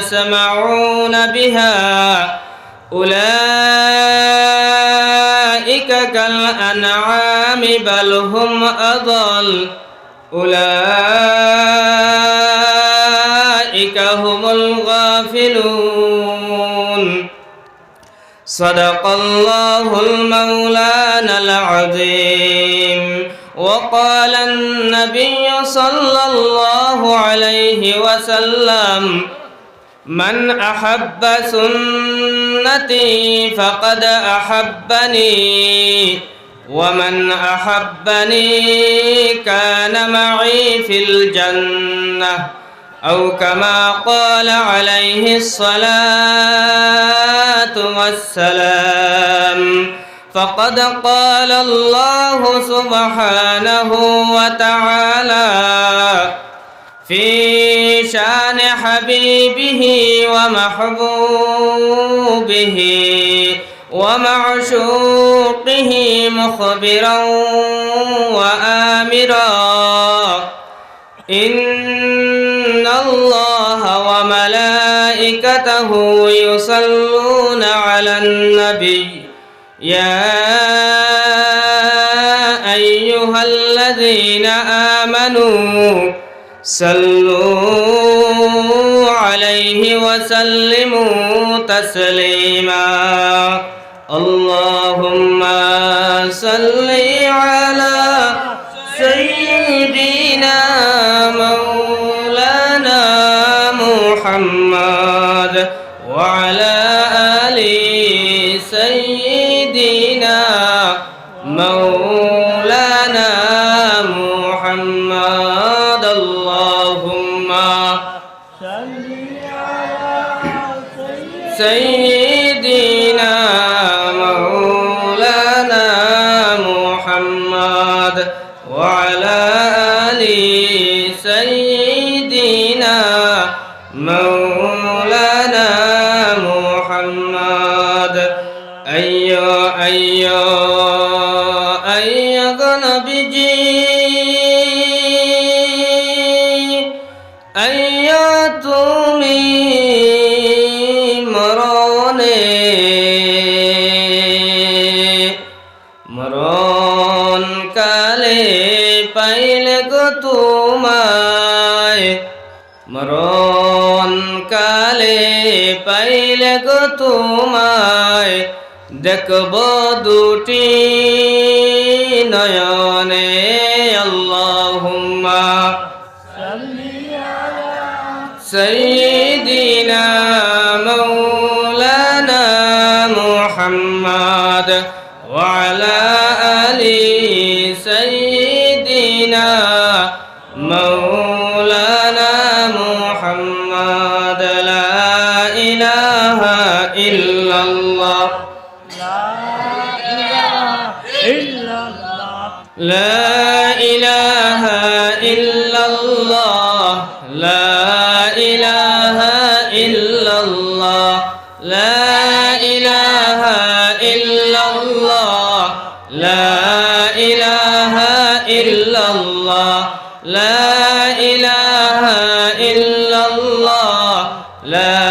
يسمعون بها أولئك كالأنعام بل هم أضل أولئك هم الغافلون صدق الله المولانا العظيم وقال النبي صلى الله عليه وسلم من أحب سنتي فقد أحبني ومن أحبني كان معي في الجنة أو كما قال عليه الصلاة والسلام. فقد قال الله سبحانه وتعالى في شان حبيبه ومحبوبه ومعشوقه مخبرا وآمرا. إن الله وملائكته يصلون على النبي. يا أيها الذين آمنوا صلوا عليه وسلموا تسليما. গো তোমায় দেখব দুটি নয়নে আল্লাহুম্মা। সাল্লি إله إلا الله لا إله إلا الله لا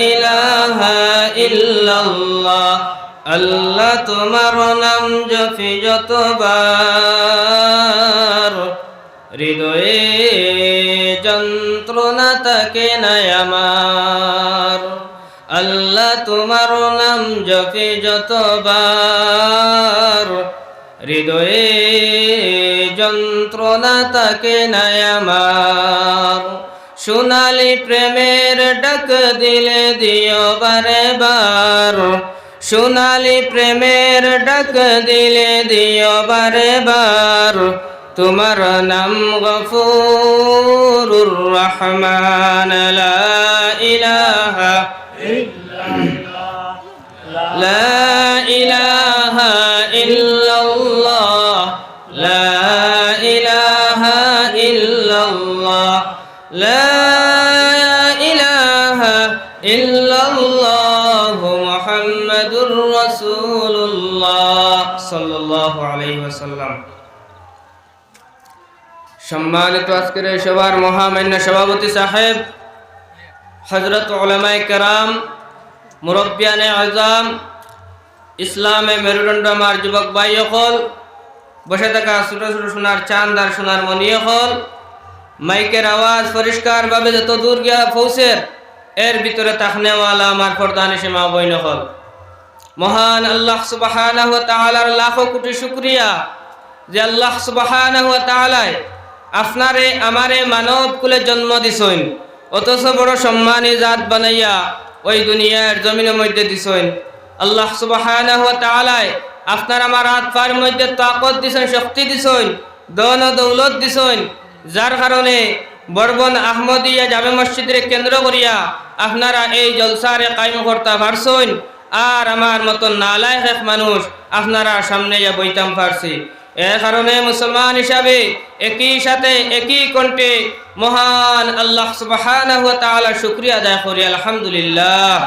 إله إلا الله আল্লাহ তোমার নাম জপি যতবার হৃদয়ে যন্ত্রণা তাকে নাই আমার আল্লাহ তোমার নাম জপে যতবার হৃদয়ে যন্ত্রণা তাকে নাই আমার। সোনালি প্রেমের ডাক দিলে দিও বারে বার সোনালি প্রেমের ডাক দিলে দিও বারে বার তোমার নাম গফুরুর রহমান ইলাহা সম্মানিত আজকের সবার মহামান্য সভাপতি সাহেব হজরত ওলামায় কেরাম, মুরব্বিয়ান আজাম, ইসলামে মেরুদণ্ড আমার যুবক ভাই হল বসে থাকা ছোট ছোট সোনার চান্দার সোনার মনি হল মাইকের আওয়াজ পরিষ্কার ভাবে যত দূর গিয়া ফৌসের এর ভিতরে তাকনেওয়ালা আমার ফরদানি সীমা বৈন হল মহান আল্লাহ সুবাহানাহু ওয়া তাআলার লাখো কোটি শুকরিয়া যে আল্লাহ তাআলায় আপনারে, আমারে মানব কুলে জন্ম দিছেন। অথচ বড় সম্মানী জাত বানাইয়া ওই দুনিয়ার জমিনের মধ্যে দিছইন আল্লাহ তাআলায় আপনার আমার হাত পায়ের মধ্যে তাকত দিছেন, শক্তি দিছইন দন দৌলত দিছইন যার কারণে বরবন আহমদিয়া জামে মসজিদের কেন্দ্র করিয়া আপনারা এই জলসারে কায়েম করতে পারছইন আর আমার মতন নালায় এক মানুষ আপনারা সামনে ইয়া বইতাম পারছি এ কারণে মুসলমান হিসাবে একই সাথে, একই কণ্ঠে মহান আল্লাহ তাআলা শুকরিয়া আদায় করি, আলহামদুলিল্লাহ।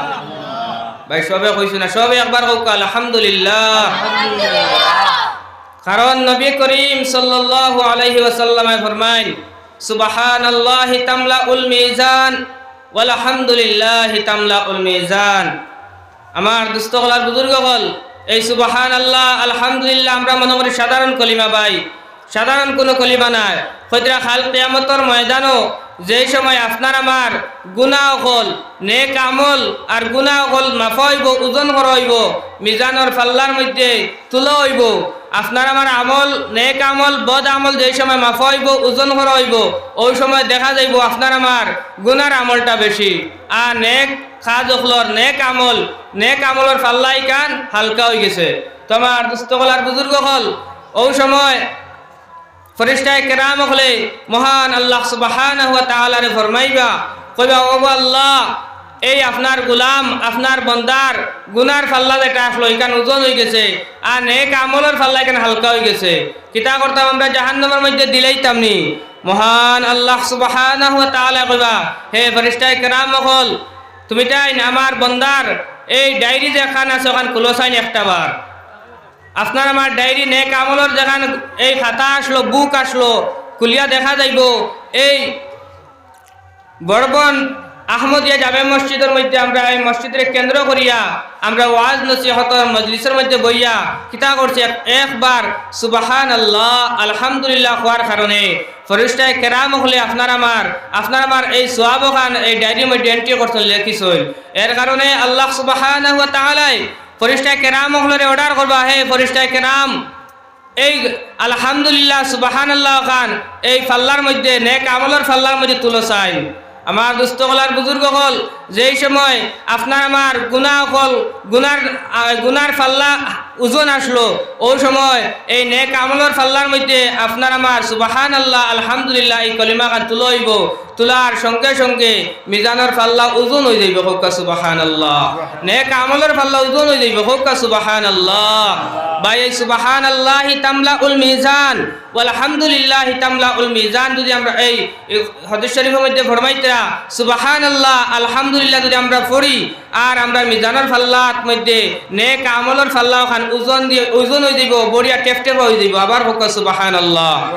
ভাই, সবে কইছো না? সবে একবার হোক আলহামদুলিল্লাহ। কারণ নবী করিম সাল্লাল্লাহু আলাইহি ওয়াসাল্লামে ফরমাইন সুবহানাল্লাহি তামলাউল মিজান, ওয়ালহামদুলিল্লাহি তামলাউল মিজান। আমার বুজুর্গ হল এই সুবাহান আল্লাহ আলহামদুলিল্লাহ, আমরা মনে করি সাধারণ কলিমা ভাই সাধারণ কোনো কলিমা নাই। হয়তো খাল কেয়ামতর ময়দানও, যেই সময় আপনার আমার গুণা অকল নে আমল আর গুণা অকল মাফা হইব ওজন করা হইব, মিজানোর ফাল্লার মধ্যে তুলা হইব আপনার আমার আমল, নেক আমল, বদ আমল যেই সময় মাফা হইব, ওজন করা হইব, ওই সময় দেখা যাইব আপনার আমার গুনার আমলটা বেশি। আর নেক খাজ অখলর নেক আমল, নেক আমলর ফাল্লাই কান হালকা হয়ে গেছে। তোমার দুস্থকলার বুজুর্গ হল, ওই সময় ফরিস্তায় কেরাম হলে মহান আল্লাহ সুবাহানাহু ওয়া তাআলারে ফরমাইবা, কইবা ও আল্লাহ এই আপনার গুলাম, আপনার বন্দার গুনার ফাল্লা যেটা আসলো, এখান ওজন হয়ে গেছে। আর নেক আমলের ফাল্লা এখানে হালকা হয়ে গেছে। কিতা করতাম আমরা জাহান্নামের মধ্যে দিলেইতাম নি। মহান আল্লাহ কইবা, হে ফরিস্তায় কেরাম হল তুমি তাই আমার বন্দার? এই ডায়েরি যেখান আছে, ওখান খুলো চাইনি একটা বার। আপনার আমার ডায়েরি নেক আমলের যেখান এই খাতা আসলো, বুক আসলো কুলিয়া দেখা যাইব। এই বরবন আহমদিয়া জামে মসজিদের মধ্যে, আমরা এই মসজিদের কেন্দ্র করিয়া আমরা ওয়াজ নসিহতর মজলিসের মধ্যে বইয়া কিতা করছি। এক- একবার সুবাহান আল্লাহ আলহামদুলিল্লাহ হওয়ার কারণে। ফরিস্তায় কেরাম হলে আপনার আমার আপনার আমার এই সোয়াব খান, এই ডায়েরির মধ্যে এন্ট্রি করছেন লেখিছই এর কারণে আল্লাহ সুবাহান তাহলাই ফরিস্তায় কেরাম হলে অর্ডার করবা, হে ফরিস্তায় কেরাম। এই আলহামদুলিল্লাহ সুবাহান আল্লাহ খান, এই ফাল্লার মধ্যে, নেক আমলের ফাল্লার মধ্যে তুলো চাই। আমার দুস্থ গলার বুজুর্গ হল। যেই সময় আপনার আমার গুণা হল গুনার গুনার ফাল্লা ওজন আসলো, ওই সময় এই নেক আমলের ফাল্লার মধ্যে আপনার আমার সুবাহান আল্লাহ আলহামদুলিল্লাহ এই কলিমা খান তুলো তোলার সঙ্গে সঙ্গে মিজানের ফাল্লা ওজন হয়ে যাইব, হোকা সুবাহান আল্লাহ নেক আমলের ফাল্লা ওজন হয়ে যাইব, হোকা সুবাহান আল্লাহ ভাই, এই সুবাহান আল্লাহ তামলা উল মিজান আলহামদুলিল্লাহ তামলা উল মিজান যদি আমরা এই হদিস মধ্যে ফরমাইতরা সুবাহান আল্লাহ আলহামদুলিল্লাহ যদি আমরা পড়ি, আর আমরা মিজানের ফাল্লার মধ্যে নেক আমলের ফাল্লা খান, ওজন দিয়ে, ওজন হয়ে যাইব, বড়িয়া টেপ টেপ হয়ে যাইব, আবার হোক সুবাহান আল্লাহ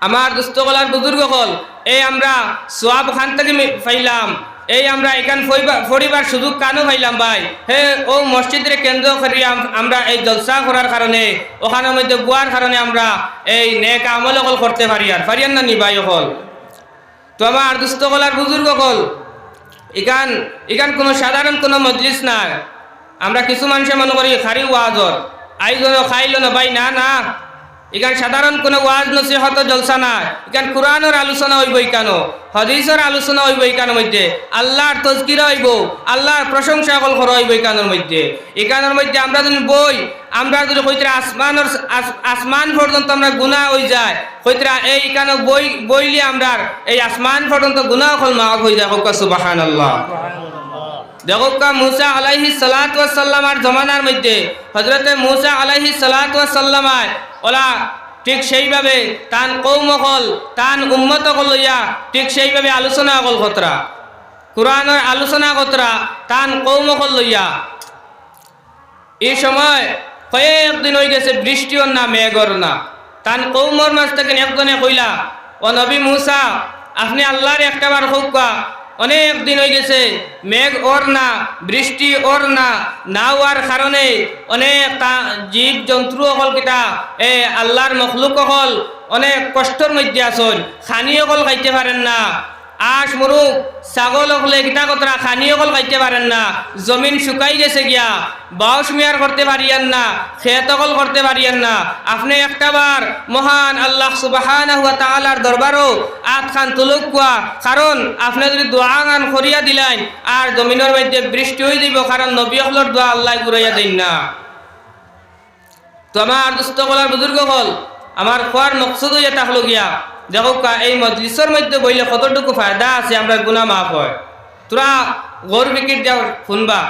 আমার দুস্থকলার বুজুর্গ হল এই আমরা সোয়াব খান থেকে মি- পাইলাম এই আমরা এখান ফরিবার সুযোগ কানও পাইলাম ভাই। হে, ও মসজিদের কেন্দ্র করি আমরা এই জলসা করার কারণে, ওখানের মধ্যে বুয়ার কারণে আমরা এই নেক আমল অকল করতে পারি আর পারিয়ান না নি ভাই অকল? তো আমার দুস্থকলার বুজুর্গ হল এখান এখান কোনো সাধারণ কোনো মজলিস না আমরা কিছু মানুষের মনে করি, খারি ওয়াজর। আইজন খাইল না ভাই, না না। এখান সাধারণ কোনো ওয়াজ নসিহত জলসা না এখান কোরআনের আলোচনা হইব কেন? হদিসের আলোচনা হইব কেন মধ্যে? আল্লাহর তজকিরা হইব, আল্লাহর প্রশংসা কল করা হইব এখানের মধ্যে? এখানের মধ্যে আমরা যদি বই, আমরা যদি কইতরা আসমানের আসমান পর্যন্ত আমরা গুণা হয়ে যায় কইতরা এই এখানে বই, বইলে আমরা এই আসমান পর্যন্ত গুণা কল মাফ হয়ে যায় হোক সুবাহান আল্লাহ দেখোকা মুসা আলাইহি সালাত সাল্লামার জমানার মধ্যে হজরতে মুসা আলাইহি সালাত সাল্লামায় ওলা ঠিক সেইভাবে তান কৌমকল তান উম্মত লইয়া ঠিক সেইভাবে আলোচনা কল কতরা কোরআনের আলোচনা কতরা তান কৌমকল লইয়া। এই সময় কয়েকদিন হয়ে গেছে বৃষ্টিও না মেঘর না। তান কৌমর মাছ থেকে একজনে কইলা, ও নবী মুসা, আপনি আল্লাহর একটাবার হোক অনেক দিন হয়ে গেছে, মেঘ ওর না, বৃষ্টি ওর না না হওয়ার কারণে অনেক জীব জন্তু অকল কেটা এ আল্লাহর মখলুক অকল অনেক কষ্টর মধ্যে আসল খানি অকল খাইতে পারেন না। আশ মুরুক ছাগল হলে কিতা কতরা খানি অকল খাইতে পারেন না। জমিন শুকাই গেছে গিয়া। বাউস মিয়ার করতে পারিয়েন না। খেত অকল করতে পারিয়েন না। আপনি একটাবার মহান আল্লাহ সুবাহান হুয়া তাআলার দরবারও আত খান তুলুক কোয়া কারণ আপনি যদি দোয়া গান করিয়া দিলেন আর জমিনের মধ্যে বৃষ্টি হয়ে দিব কারণ নবী হলর দোয়া আল্লাহ ঘুরাইয়া দিন না। তো আমার দুস্থ কলার বুজুর্গ হল আমার খোয়ার মকসুদ হইয়া থাকল গিয়া দেখো এই মজলিসের মধ্যে বইলে কতটুকু ফায়দা আছে, আমরা গুণা মাফ হয়। তোরা গর বিকির যাও শুনবা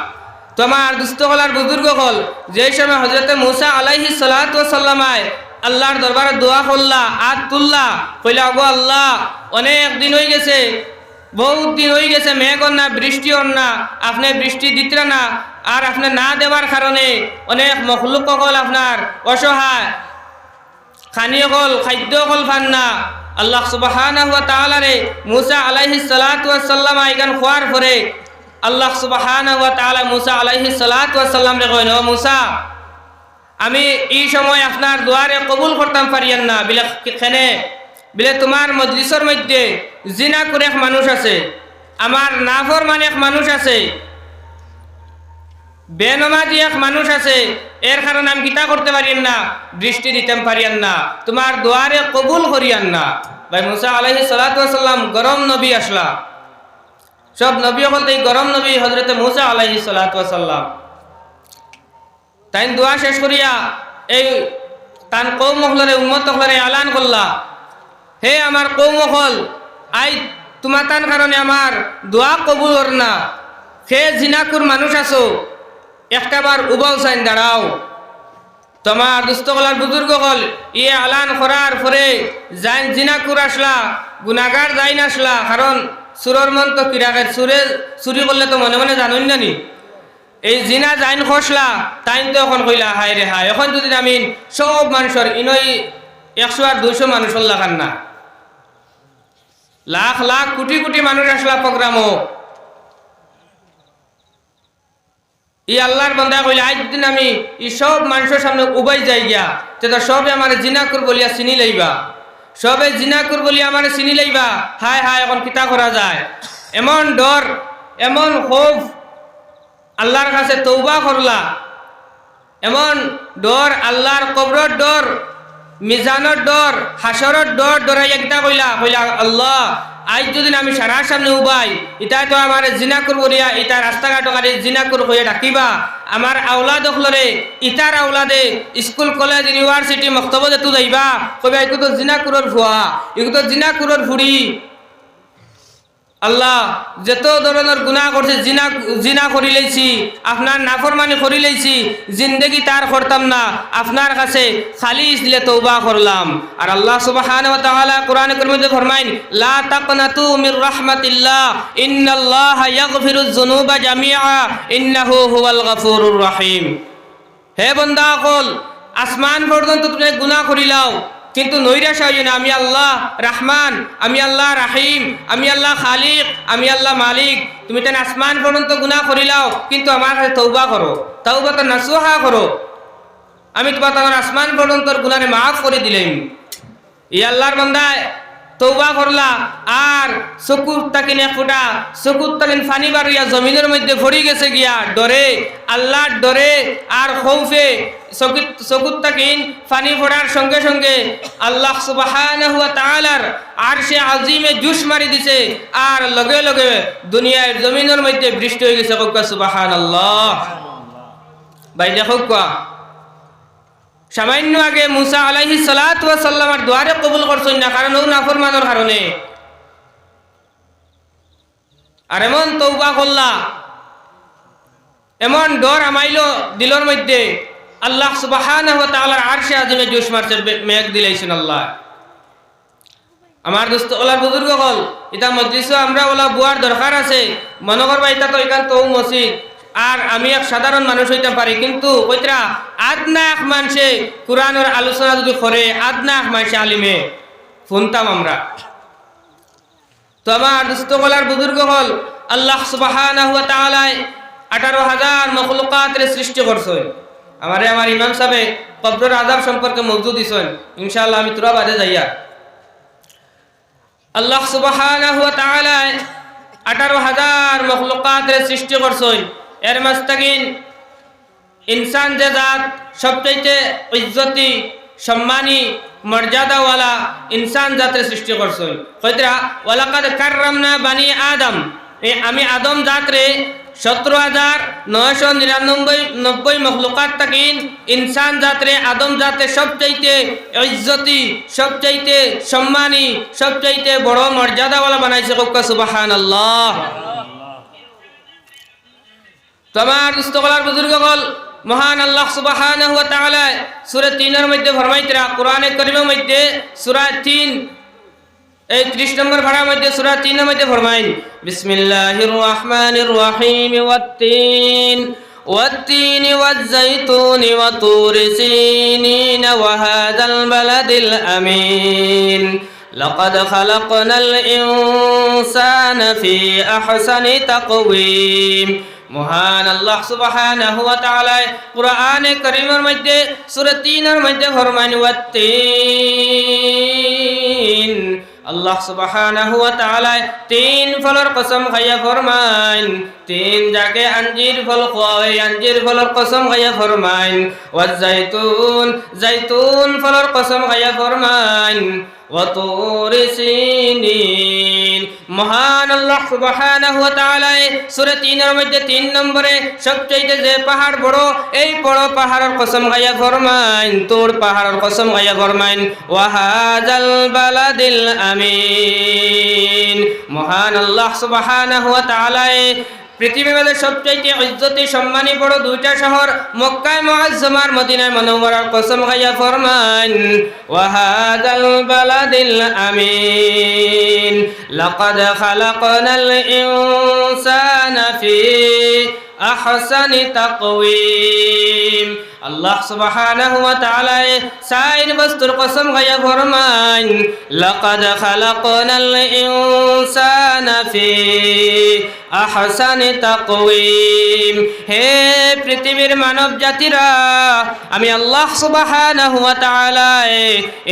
তো আমার দুস্থ কলার বুজুর্গ হল যে সময় হজরতে মুসা আলাইহি সাল্লামায় আল্লাহর দরবারে দোয়া করলা আত তুললা, কইলা গো আল্লাহ, অনেক দিন হয়ে গেছে, বহুত দিন হয়ে গেছে, মেঘ না, বৃষ্টি না, আপনি বৃষ্টি দিতে না, আর আপনি না দেওয়ার কারণে অনেক মখলুক হল আপনার, অসহায় খানীয় হল, খাদ্য হল ফান না। আল্লাহ সুবাহানা তাআলারে মুসা আলাইহি সালাতু সাল্লাম আইগান খোয়ার পরে আল্লাহ সুবাহানা তাআলা মুসা আলাইহি সালাতু সাল্লাম রে ও মুসা, আমি এই সময় আপনার দুয়ারে কবুল করতাম পারিয়ান না। বিলে খেনে, বিলে তোমার মজলিসের মধ্যে জিনা করে এক মানুষ আছে, আমার নাফর মানে এক মানুষ আছে, বেনমাজি এক মানুষ আছে, এর কারণে আমি গীতা করতে পারিয়েন না, দৃষ্টি দিতে পারিয়েন না, তোমার দুয়ারে কবুল করিয়ান না। ভাই মুসা আলহি সাল্লাম গরম নবী আসলা। সব নবী বলতে গরম নবী হজরতে মুসা আলহি সাল্লাম তাই দোয়া শেষ করিয়া এই তান কৌমহলরে উম্মত হলরে আলান করলা। হে আমার কৌমহল আই তোমার তান কারণে আমার দোয়া কবুল না। সে জিনাকুর মানুষ আছো একটাবার উবাল চাইন দাঁড়াও। তোমার দুস্থকলার বুজুর্গ হল ইয়ে আলান করার পরে যাইন জিনাকুর আসলা গুনাগার যাইন আসলা, কারণ সুরর মন তো কিরাকের সুরে চুরি করলে তো মনে মনে জানুন জানি এই জিনা যাইন খসলা, তাইন তো এখন কইলা, হায় রে হায়, এখন যদি আমি সব মানুষের ইনই একশো আর দুইশো মানুষের লাগান না। লাখ লাখ কোটি কোটি মানুষ আসলা প্রোগ্রামও ই আল্লাহর বান্দা কইলে, আজ দিন আমি ই সব মানুষের সামনে উবাই যাই গিয়া তেটা সবে আমার জিনাকুর বলিয়া চিনি লইবা। সবে জিনাকুর বলিয়া আমার চিনি লইবা, হায় হায়, এখন কিতা করা যায়? এমন ডর, এমন ক্ষোভ আল্লাহর কাছে তৌবা করলা। এমন ডর, আল্লাহর কবরর ডর, মিজানের ডর, হাসরের ডর ডরাই একটা কইলা? কইলা, আল্লাহ আজ যদি আমি সারা সামনে উবাই, ইতাই তো আমার জিনা করব রিয়া ইতা রাস্তাঘাট গাড়ি করব হয়ে ডাকিবা। আমার আওলাদ হলরে, ইতার আওলাদে স্কুল, কলেজ, ইউনিভার্সিটি মক্তব্য যেতু যাইবা কইবা এগুলো জিনা জিনাকুরের ভুয়া এগুলো জিনা জিনাকুরের ফুড়ি আল্লাহ, যত ধরনের গুণা করছে, জিনা জিনা করি লাইছি, আপনার নাফরমানি করি লাইছি, জিন্দগি তার করতাম না, আপনার কাছে খালি দিলে তৌবা করলাম। আর আল্লাহ সুবহান ওয়া তাআলা কোরআনে কারিমে ফরমাইন, লা তাকনাতু মির রাহমাতিল্লাহ, ইন্নাল্লাহা ইয়াগফিরুয যুনুবা জামিআ, ইন্নাহু হুয়াল গফুরুর রহিম। হে বন্দা কল আসমান পর্যন্ত তুমি গুনাহ করিলাও কিন্তু নৈরাশ হইও আমি আল্লাহ রাহমান, আমি আল্লাহ রাহিম, আমি আল্লাহ খালিক, আমি আল্লাহ মালিক। তুমি তেন আসমান পর্যন্ত গুনাহ করিলাও কিন্তু আমার কাছে তৌবা করো তৌবা তো নাসুহা করো। আমি তোমার তোমার আসমান পর্যন্ত গুণারে মাফ করে দিলাম। ই আল্লাহর বন্দায় তৌবা করলা, আর চকুর তাকিন ফুটা চকুর তাকিন ফানি বাড়িয়া জমিনের মধ্যে ভরি গেছে গিয়া, ডরে, আল্লাহর ডরে, আর খৌফে চকুর তাকিন ফানি ফোড়ার সঙ্গে সঙ্গে আল্লাহ সুবাহানাহু ওয়া তাআলার আর সে আজিমে জুস মারি দিছে, আর লগে লগে দুনিয়ার জমিনের মধ্যে বৃষ্টি হয়ে গেছে, কক্কা সুবাহানাল্লাহ। ভাই, দেখো কোয়া সামান্য আগে মুসা আলাইহি সালাত সাল্লামার দুয়ারে কবুল করছেন না, কারণ ও নাফরমানোর কারণে। আর এমন তৌবা করলা, এমন ডর আমাইলো দিলর মধ্যে, আল্লাহ সুবহানাহু ওয়া তাআলার আরশে আযমে জোশ মারছে মেঘ দিলাইছেন আল্লাহ। আমার দোস্ত, ওলার বুজুর্গ হল এটা মজলিসও আমরা ওলা বুয়ার দরকার আছে, মনে করবা এটা তো এখান তো মসজিদ। আর আমি এক সাধারণ মানুষ হইতে পারি, কিন্তু কইতরা আদনা এক মানুষে কোরআনের আলোচনা যদি করে, আদনা এক আলিমে, শুনতাম আমরা। তো আমার দোস্ত ওলার বুজুর্গ হল, আল্লাহ তাআলা আঠারো হাজার মখলুকাতের সৃষ্টি করছেন। আমারে আমার ইমাম সাহেব কবরের আজাব সম্পর্কে মজুদ দিছেন। ইনশাআল্লাহ আমি তোরা বাদে যাইয়া। আল্লাহ তাআলা আঠারো হাজার মখলুকাতের সৃষ্টি করছেন। এর মাস্তাকিন, ইনসান যে জাত, সবচাইতে ইজ্জতি, সম্মানী, মর্যাদাওয়ালা ইনসান জাতের সৃষ্টি করছেন কইতরা ওয়ালাকাদ কাররামনা বানি আদম। আমি আদম জাতরে সতেরো হাজার নয়শো নিরানব্বই, নব্বই মখলুকাত তাকিন ইনসান জাতরে আদম জাতে সবচাইতে ইজ্জতি, সবচাইতে সম্মানী, সবচাইতে বড় মর্যাদাওয়ালা বানাইছে কক্কা সুবাহান আল্লাহ তোমার দুস্তকলার বুজুর্গ হল মহান আল্লাহ সুবহানাহু ওয়া তাআলা সূরা 3 এর মধ্যে ফরমাইতরা কোরআনে কারীমের মধ্যে সূরা 3 এই 30 নম্বর ভাড়ার মধ্যে সূরা 3 এর মধ্যে ফরমাইন বিসমিল্লাহির রহমানির রহিম ওয়াত-তিন والتين والزيتون وطور سينين وهذا البلد الأمين لقد خلقنا الإنسان في أحسن تقويم মহান আল্লাহ সুবহানাহু ওয়া তাআলা কুরআনে কারীমের মধ্যে, সূরা 3 এর মধ্যে ফরমান আল্লাহ সুবহানাহু ওয়া তাআলা তিন ফলের কসম খাইয়া ফরমান তিন যাকে আঞ্জির ফল খাওয়ায় আঞ্জির ফলের কসম খাইয়া ফরমান ওয়াজ জাইতুন জাইতুন ফলের কসম খাইয়া ফরমান وطور سينين মহান আল্লাহ সুবহানাহু ওয়া তাআলা সূরা 3 এর মধ্যে 3 নম্বরে সবচেয়ে যে পাহাড় বড় এই বড় পাহাড়ের কসম গায়া ফরমাইন তোর পাহাড়ের কসম গায়া ফরমাইন ওয়া হাযাল বালাদিল আমিন মহান আল্লাহ সুবহানাহু ওয়া তাআলা মধ্যে সবচাইতে ইজ্জতি, সম্মানী বড় দুইটা শহর মক্কায়, মুআজ্জমার মদিনায়। মনোবরার কসম খাইয়া ফরমান ওয়াহাদাল বালাদিল আমিন, লাকাদ খালাকনাল ইনসানা ফি আহসানি তাকওয়িম। আল্লাহ সুবহানাহু ওয়া তাআলা সাইর বস্তুর কসম খাইয়া ফরমান লাকাদ খালাকনাল ইনসানা ফি আহসানি তাকওয়িম। হে পৃথিবীর মানব জাতিরা আমি আল্লাহ সুবহানাহু ওয়া তাআলা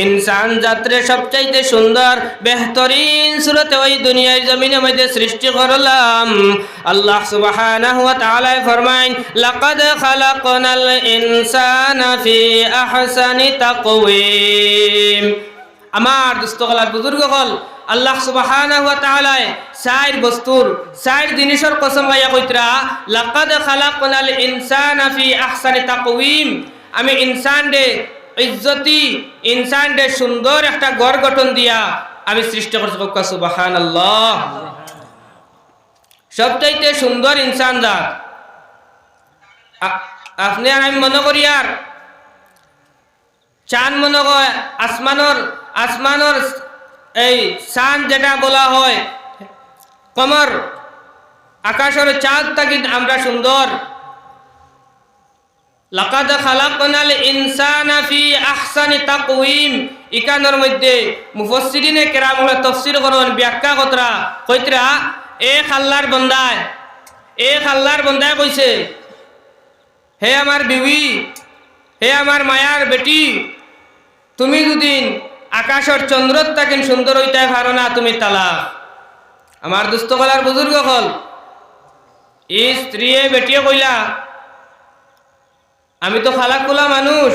ইনসান জাতরে সবচাইতে সুন্দর, বেহতরিন সুরতে ওই দুনিয়ার জমিনের মধ্যে সৃষ্টি করলাম। আল্লাহ সুবহানাহু ওয়া তাআলা ফরমায় লাকাদ খালাকনাল ইনসানা ফি আহসানি তাকওয়িম। আমার দুস্থকলার বুজুর্গ হল আল্লাহ সুবহানাহু ওয়া তাআলা চার বস্তুর চার জিনিসের কসম গাইয়া কইতরা লাকাদ খালাকনাল ইনসানা ফি আহসানি তাকওয়িম। আমি ইনসান দে ইজ্জতি ইনসান দে সুন্দর একটা গড় গঠন দিয়া আমি সৃষ্টি করছি কক্কা সুবহানাল্লাহ। সবচাইতে সুন্দর ইনসান জাত। আপনি আর আমি মনে করি আর চাঁদ মনে হয় আসমানোর আসমানোর এই চাঁদ যেটা বলা হয় কমর। আকাশের চাঁদ থাকি আমরা সুন্দর। লাকাদ খালাকনাল ইনসানা ফি আহসানি তাকওয়িম। ইকানোর মধ্যে মুফাসসিরিনে কেরাম হলে তাফসীর করন, ব্যাখ্যা কতরা? কইতরা এক আল্লাহর বান্দায় এক আল্লাহর বান্দায় কইছে, হে আমার বিবি, হে আমার মায়ার বেটি, তুমি দুদিন আকাশর চন্দ্রত তাকিন সুন্দর হইতে পারো না, তুমি তালাক। আমার দুস্থ কলার বুজুর্গ হল। এই স্ত্রীয়ে বেটিয়ে কইলা, আমি তো খালাক কোলা মানুষ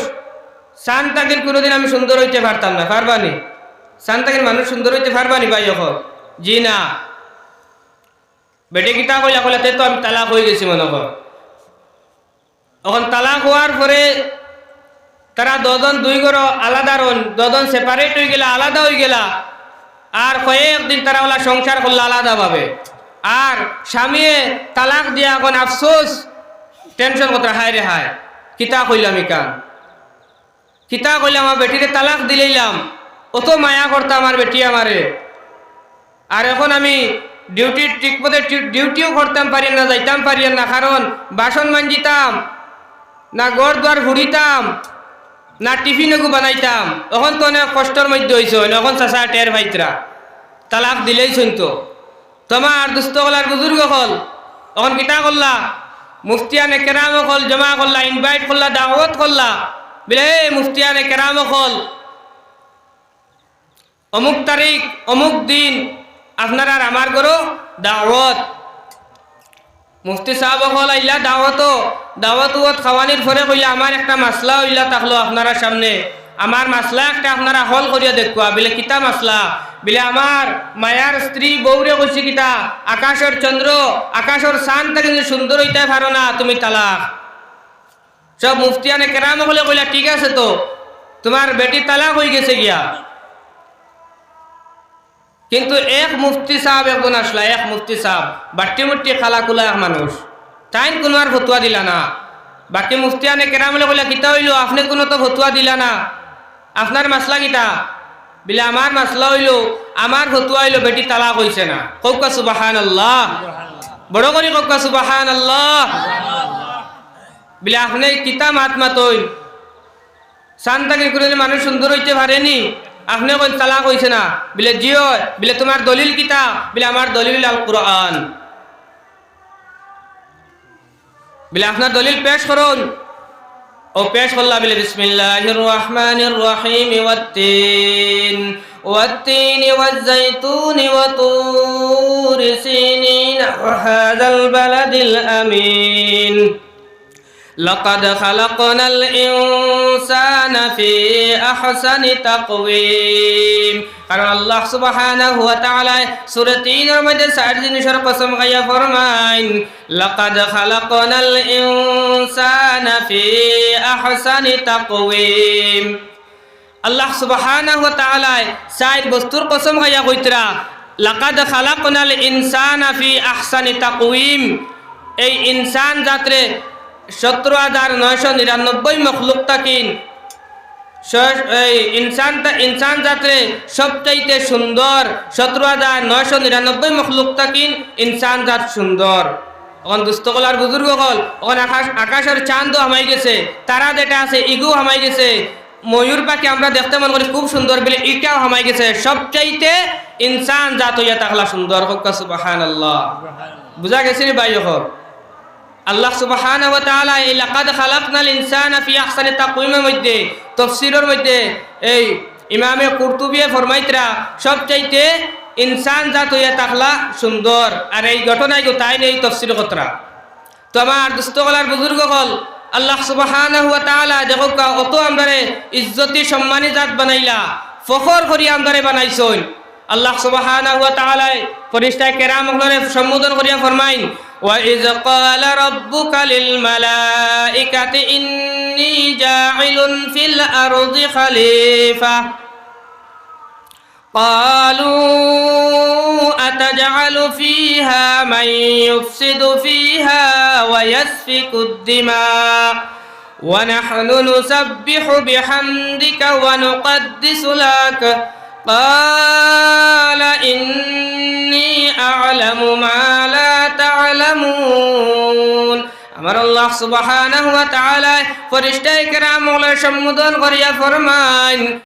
সান তাকির কোনোদিন আমি সুন্দর হইতে পারতাম না, পারবানি? সান তাকির মানুষ সুন্দর হইতে পারবানি ভাই যখন জি না। বেটে কিতা কইলা কইলা, তে আমি তালাক হয়ে গেছি মনে কর। এখন তালাক হওয়ার পরে তারা দজন দুই গর আলাদা রন, দজন সেপারেট হয়ে গেলা, আলাদা হয়ে গেলা। আর কয়েকদিন তারা ওলা সংসার করল আলাদাভাবে। আর স্বামীয়ে তালাক দিয়া এখন আফসোস, টেনশন কথা হায় রে হায়, কিতা কইলাম ইকান কিতা কইলাম, আমার বেটিরে তালাক দিলাম অত মায়া করতাম আমার বেটি আমারে। আর এখন আমি ডিউটি ঠিক মতো ডিউটিও করতাম, পারি না, যাইতাম, পারি না, কারণ বাসন মাঞ্জিতাম, না গড় দুয়ার ঘুরিতাম না টিফিনকু বানাইতাম। এখন তো অনেক কষ্টর মধ্যে হয়েছে এখন চাষা টের ভাইতরা। তালাক দিলেই তো তোমার দুস্থ হলার বুজুর্গ হল, এখন কিতা করলা? মুফতিয়ানে কেরাম হল, জমা করলা ইনভাইট করলা, দাওয়াত করলা। বলে "এই মুফতিয়ানে কেরাম হল। অমুক তারিখ, অমুক দিন, আপনার আমার গরো দাওয়াত। মুফতি সাহেব হল আইলা দাওয়াত দাওয়াত উয়াত খাওয়ানির পরে কইলা, আমার একটা মাসলা হইলা থাকল আপনারা সামনে। আমার মাসলা একটা আপনারা হল করিয়া দেখুয়া বিলে কিতা মাসলা বিলে আমার মায়ার স্ত্রী বৌরে কইছি কিতা, আকাশের চন্দ্র, আকাশের শানটা কিন্তু সুন্দর হইতে পারো না, তুমি তালাক। সব মুফতিয়ানে কেরাম হলে কইলা, ঠিক আছে তো, তোমার বেটি তালাক হয়ে গেছে গিয়া। কিন্তু এক মুফতি সাহেব একজন আসলা, এক মুফতি সাহেব। বাট্টি মুট্টি খালা কুলা এক মানুষ। তাইন কোনো আর ফতুয়া দিলা না। বাকি মুফতি আনে কেরামলে কইলা কিতা হইল? আপনি কোনো তো ফতুয়া দিলা না। আপনার মাসলা কিতা? বিলে আমার মাসলা হইল আমার ফতুয়া হইল, বেটি তালাক হইছে না। কৌকা সুবাহান আল্লাহ বড় করে কৌকা সুবাহান আল্লাহ বিলে, আপনি কিতা মাত মাতইন? শান্তাকে করে মানুষ সুন্দর হইতে পারেনি আপনি কই তালাক হইছে না বিলে জিও বিলে তোমার দলিল কিতা বিলে আমার দলিল আল কোরআন বিলে আপনার দলিল পেশ করুন ও পেশ করলা বিলে বিসমিল্লাহির রহমানির রহিম ওয়াত্তিন والتين والزيتون وطور سينين وهذا البلد الأمين لقد خلقنا الإنسان في أحسن تقويم কারণ আল্লাহ সুবহানাহু ওয়া তাআলা সূরা 3 এর মধ্যে চার জিনিসের কসম খাইয়া ফরমাইন লাকাদ খালাকনাল ইনসানা ফি আহসানি তাকওয়িম আল্লাহ সুবহানাহু ওয়া তাআলা চার বস্তুর কসম খাইয়া কইতরা লাকাদ খালাকনাল ইনসানা ফি আহসানি তাকওয়িম এই ইনসান জাতরে সতেরো হাজার নয়শো নিরানব্বই মখলুক তাকিন। ইনসান ইনসান জাতরে সবচাইতে সুন্দর সতেরো হাজার নয়শো নিরানব্বই মখলুক তাকিন ইনসান জাত সুন্দর। এখন দুস্থকলার বুজুর্গ হল এখন আকাশ আকাশের চাঁদও হামাই গেছে তারা যেটা আছে ইগু হামাই গেছে। ময়ূর পাখি আমরা দেখতে মনে করি খুব সুন্দর বলে ইটাও হামাই গেছে। সবচাইতে ইনসান জাত হইয়া তাকলা সুন্দর হকা সুবাহান আল্লাহ বুঝা গেছে ভাই এখন আল্লাহ সুবহানাহু ওয়া তাআলা এই লাকাদ খালাকনাল ইনসানা ফি আহসানি তাকওয়িমের মধ্যে, তাফসীরের মধ্যে এই ইমামে কুরতুবিয়ে ফরমাইতরা সবচাইতে ইনসান জাত হইয়া তাকলা সুন্দর। আর এই ঘটনায় তাই নেই তফসির কতরা তো আমার দুস্থকলার বুজুর্গ হল আল্লাহ সুবহানাহু ওয়া তাআলা দেখো অত আমদারে ইজ্জতি সম্মানী জাত বানাইলা, ফখর করি আমদারে বানাইছইন আল্লাহ সুবহানাহু ওয়া তাআলা ফেরেশতা কেরাম সম্বোধন করিয়া ফরমাইন وإذ قال ربك للملائكة إني جاعل في الأرض خليفة قالوا أتجعل فيها من يفسد فيها ويسفك الدماء ونحن نسبح بحمدك ونقدس لك قال إني أعلم ما لا تعلمون আমার আল্লাহ সুবহানাহু ওয়া তাআলা ফেরেশতায়ে কেরাম সম্বোধন করিয়া ফরমান